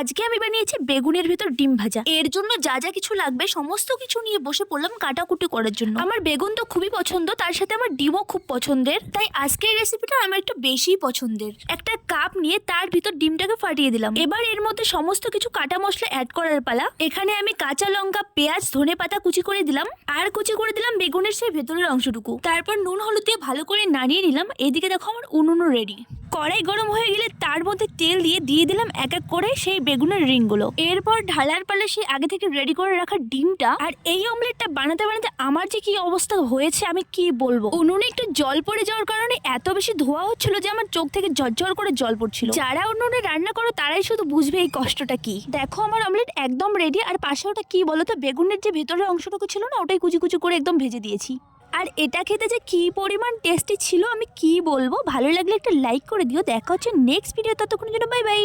আজকে আমি বানিয়েছি বেগুনের ভেতর ডিম ভাজা। এর জন্য যা যা কিছু লাগবে, সমস্ত কিছু নিয়ে বসে পড়লাম কাটাকুটি করার জন্য। আমার বেগুন তো খুবই পছন্দ, তার সাথে আমার ডিমও খুব পছন্দের। তাই আজকের রেসিপিটা আমার একটু বেশি পছন্দের। একটা কাপ নিয়ে তার ভিতর ডিমটাকে ফাটিয়ে দিলাম। এবার এর মধ্যে সমস্ত কিছু কাটা মশলা অ্যাড করার পালা। এখানে আমি কাঁচা লঙ্কা, পেঁয়াজ, ধনে পাতা কুচি করে দিলাম। আর কুচি করে দিলাম বেগুনের সেই ভেতরের অংশটুকু। তারপর নুন, হলুদ দিয়ে ভালো করে নাড়িয়ে নিলাম। এদিকে দেখো আমার উনুনও রেডি কড়াই গরম হয়ে গেলে তার মধ্যে তেল দিয়ে দিয়ে দিলাম এক এক করে সেই বেগুনের রিংগুলো। এরপর ঢালার পালে সেই আগে থেকে রেডি করে রাখা ডিমটা আর এই অমলেটটা বানাতে বানাতে আমার যে কি অবস্থা হয়েছে আমি কি বলব? উনুনে একটু জল পড়ে যাওয়ার কারণে এত বেশি ধোয়া হচ্ছিল যে আমার চোখ থেকে ঝরঝর করে জল পড়ছিল। যারা উনুনে রান্না করো তারাই শুধু বুঝবে এই কষ্টটা কি। দেখো আমার অমলেট একদম রেডি আর পাশে ওটা কি বলো তো বেগুনের যে ভেতরের অংশটুকু ছিল না, ওটাই কুচি কুচি করে একদম ভেজে দিয়েছি। আর এটা খেতে যে কি পরিমাণ টেস্টি ছিল, আমি কি বলব? ভালো লাগলে একটা লাইক করে দিও। দেখা হচ্ছে নেক্সট ভিডিও ততক্ষণের জন্য বাই বাই